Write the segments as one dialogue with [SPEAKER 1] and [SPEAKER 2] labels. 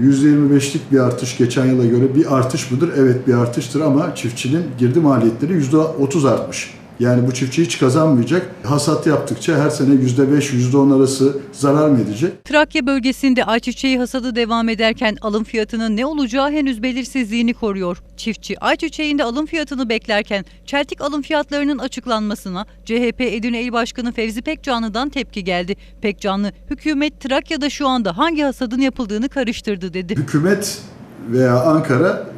[SPEAKER 1] %25'lik bir artış geçen yıla göre bir artış mıdır? Evet bir artıştır ama çiftçinin girdi maliyetleri %30 artmış. Yani bu çiftçi hiç kazanmayacak. Hasat yaptıkça her sene %5, %10 arası zarar mı edecek?
[SPEAKER 2] Trakya bölgesinde ayçiçeği hasadı devam ederken alım fiyatının ne olacağı henüz belirsizliğini koruyor. Çiftçi ayçiçeğinde alım fiyatını beklerken çeltik alım fiyatlarının açıklanmasına CHP Edirne İl Başkanı Fevzi Pekcanlı'dan tepki geldi. Pekcanlı, hükümet Trakya'da şu anda hangi hasadın yapıldığını karıştırdı dedi.
[SPEAKER 1] Hükümet veya Ankara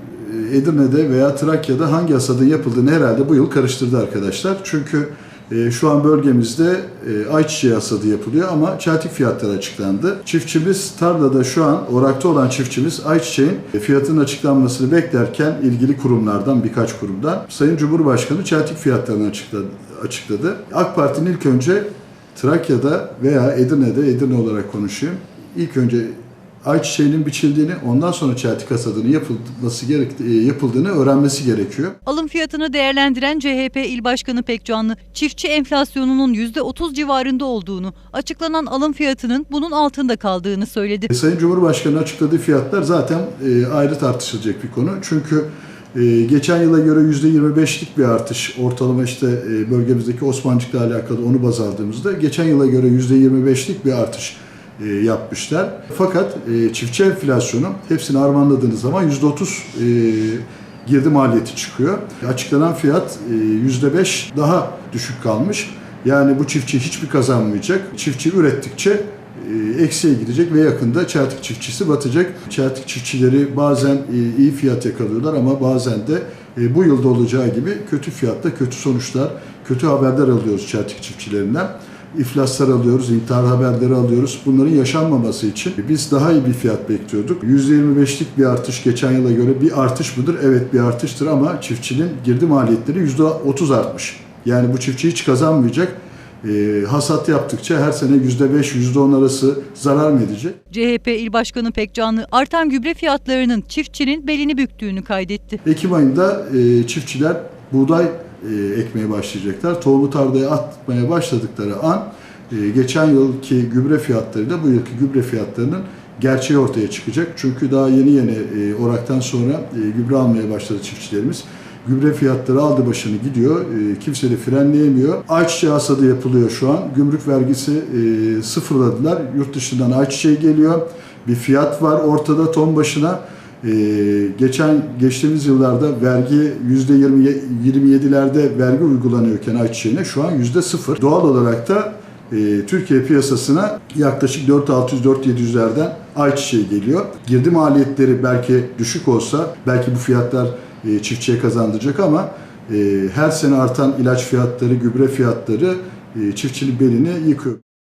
[SPEAKER 1] Edirne'de veya Trakya'da hangi hasadın yapıldığını herhalde bu yıl karıştırdı arkadaşlar. Çünkü e, şu an bölgemizde e, ayçiçeği hasadı yapılıyor ama çeltik fiyatları açıklandı. Çiftçimiz tarlada şu an orakta olan çiftçimiz ayçiçeğin fiyatının açıklanmasını beklerken ilgili kurumlardan birkaç kurumdan Sayın Cumhurbaşkanı çeltik fiyatlarını açıkladı. açıkladı. AK Parti'nin ilk önce Trakya'da veya Edirne'de, Edirne olarak konuşayım. İlk önce ayçiçeğinin biçildiğini, ondan sonra çeltik hasadının yapılması gerek, e, yapıldığını öğrenmesi gerekiyor.
[SPEAKER 2] Alım fiyatını değerlendiren CHP İl Başkanı Pekcanlı, çiftçi enflasyonunun %30 civarında olduğunu, açıklanan alım fiyatının bunun altında kaldığını söyledi.
[SPEAKER 1] E, Sayın Cumhurbaşkanı açıkladığı fiyatlar zaten e, ayrı tartışılacak bir konu. Çünkü geçen yıla göre %25'lik bir artış ortalama işte bölgemizdeki Osmancık'la alakalı onu baz aldığımızda geçen yıla göre %25'lik bir artış yapmışlar. Fakat e, çiftçi enflasyonu hepsini harmanladığınız zaman %30 e, girdi maliyeti çıkıyor. Açıklanan fiyat e, %5 daha düşük kalmış. Yani bu çiftçi hiçbir kazanmayacak. Çiftçi ürettikçe e, eksiye gidecek ve yakında çeltik çiftçisi batacak. Çeltik çiftçileri bazen e, iyi fiyat yakalıyorlar ama bazen de e, bu yılda olacağı gibi kötü fiyatta kötü sonuçlar, kötü haberler alıyoruz çeltik çiftçilerinden. İflaslar alıyoruz, intihar haberleri alıyoruz. Bunların yaşanmaması için biz daha iyi bir fiyat bekliyorduk. %25'lik bir artış geçen yıla göre bir artış mıdır? Evet bir artıştır ama çiftçinin girdi maliyetleri %30 artmış. Yani bu çiftçi hiç kazanmayacak. E, hasat yaptıkça her sene %5, %10 arası zarar mı edecek?
[SPEAKER 2] CHP İl Başkanı Pekcanlı, artan gübre fiyatlarının çiftçinin belini büktüğünü kaydetti.
[SPEAKER 1] Ekim ayında e, çiftçiler buğday e, ekmeye başlayacaklar. Tohumu tarlaya atmaya başladıkları an e, geçen yılki gübre fiyatları da bu yılki gübre fiyatlarının gerçeği ortaya çıkacak. Çünkü daha yeni yeni e, oraktan sonra e, gübre almaya başladı çiftçilerimiz. Gübre fiyatları aldı başını gidiyor. E, kimse de frenleyemiyor. Ayçiçeği hasadı yapılıyor şu an. Gümrük vergisi e, sıfırladılar. Yurt dışından ayçiçeği geliyor. Bir fiyat var ortada ton başına. Ee, geçen geçtiğimiz yıllarda vergi yüzde 27'lerde vergi uygulanıyorken ayçiçeğine şu an yüzde sıfır. Doğal olarak da e, Türkiye piyasasına yaklaşık 4600-4700'lerden ayçiçeği geliyor. Girdi maliyetleri belki düşük olsa belki bu fiyatlar e, çiftçiye kazandıracak ama e, her sene artan ilaç fiyatları, gübre fiyatları e, belini yıkıyor.